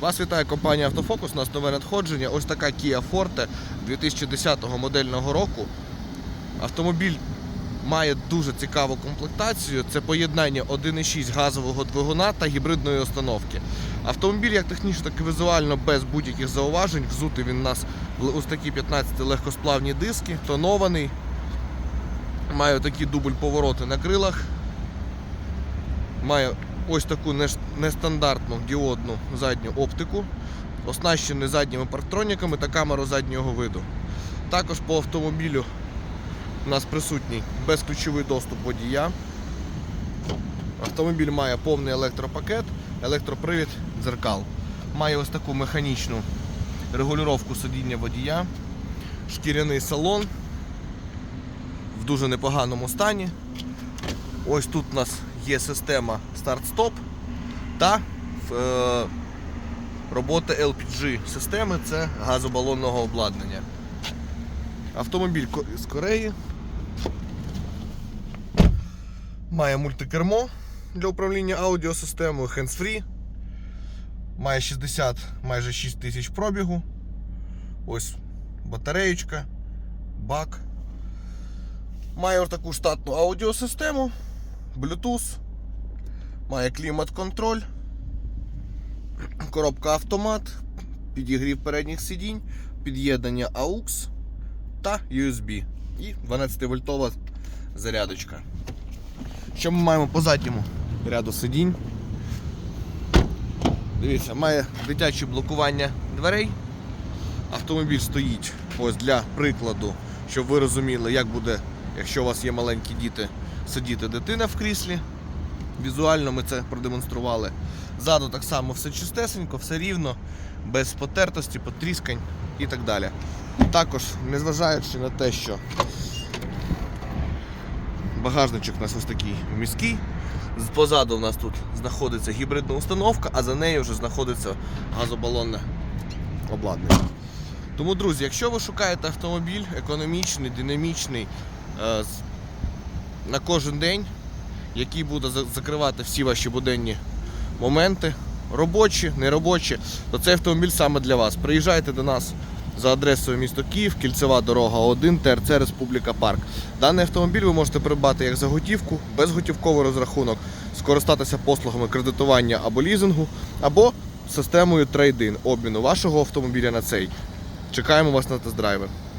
Вас вітає компанія Автофокус. У нас нове надходження. Ось така Kia Forte 2010 модельного року. Автомобіль має дуже цікаву комплектацію. Це поєднання 1,6 газового двигуна та гібридної установки. Автомобіль як технічно, так і візуально без будь-яких зауважень. Взутий він у нас ось такі 15 легкосплавні диски, тонований. Має такі дубль повороти на крилах. Має ось таку нестандартну діодну задню оптику, оснащений задніми парктроніками та камерою заднього виду. Також по автомобілю у нас присутній безключовий доступ водія. Автомобіль має повний електропакет, електропривід дзеркал. Має ось таку механічну регулювання сидіння водія, шкіряний салон в дуже непоганому стані. Ось тут у нас є система старт-стоп та е, робота LPG системи це газобалонного обладнання. Автомобіль з Кореї. Має мультикермо для управління аудіосистемою, hands-free. Має 60, майже 6 тисяч пробігу. Ось батареєчка, бак. Має таку штатну аудіосистему, Bluetooth, має клімат-контроль, коробка автомат, підігрів передніх сидінь, під'єднання AUX та USB і 12-вольтова зарядочка. Що ми маємо по задньому ряду сидінь? Дивіться, має дитяче блокування дверей. Автомобіль стоїть ось для прикладу, щоб ви розуміли, як буде, якщо у вас є маленькі діти, сидіти дитина в кріслі. Візуально ми це продемонстрували. Ззаду так само все чистесенько, все рівно, без потертості, потріскань і так далі. Також, незважаючи на те, що багажничок у нас ось такий міський. Позаду у нас тут знаходиться гібридна установка, а за нею вже знаходиться газобалонне обладнання. Тому, друзі, якщо ви шукаєте автомобіль економічний, динамічний е, на кожен день, який буде закривати всі ваші буденні моменти, робочі, неробочі, то цей автомобіль саме для вас. Приїжджайте до нас за адресою місто Київ, кільцева дорога 1, ТРЦ Республіка Парк. Даний автомобіль ви можете придбати як за готівку, безготівковий розрахунок, скористатися послугами кредитування або лізингу, або системою трейдин обміну вашого автомобіля на цей. Чекаємо вас на тест-драйви.